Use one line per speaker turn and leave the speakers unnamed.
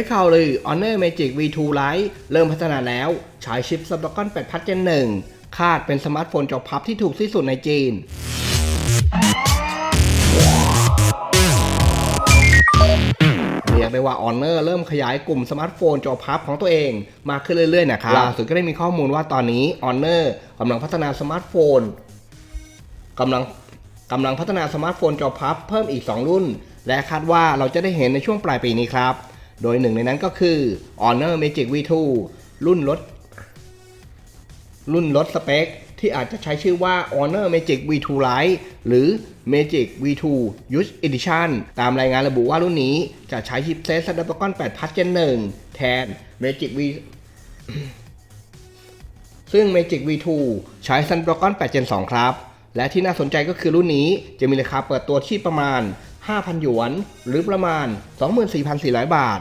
ยข่าวลือ Honor Magic V2 Lite เริ่มพัฒนาแล้ว ใช้ชิป Snapdragon 8 Plus Gen 1 คาดเป็นสมาร์ทโฟนจอพับที่ถูกที่สุดในจีน เรียกได้ว่า Honor เริ่มขยายกลุ่มสมาร์ทโฟนจอพับของตัวเองมากขึ้นเรื่อยๆ นะครับล่าสุดก็ได้มีข้อมูลว่าตอนนี้ Honor กำลังพัฒนาสมาร์ทโฟนกำลังกำลังพัฒนาสมาร์ทโฟนจอพับเพิ่มอีก 2 รุ่น และคาดว่าเราจะได้เห็นในช่วงปลายปีนี้ครับ โดยหนึ่งในนั้นก็คือ Honor Magic V2 รุ่นลดรุ่นลดสเปค ที่อาจจะใช้ชื่อว่า Honor Magic V2 Lite หรือ Magic V2 Youth Edition ตามรายงานระบุว่ารุ่นนี้จะใช้ชิปเซต Snapdragon 8 Plus Gen 1 แทน Magic V ซึ่ง Magic V2 ใช้ Snapdragon 8 Gen 2 ครับ และที่น่าสนใจก็คือรุ่นนี้จะมีราคาเปิดตัวที่ประมาณ 5,000 หยวน หรือประมาณ 24,400 บาท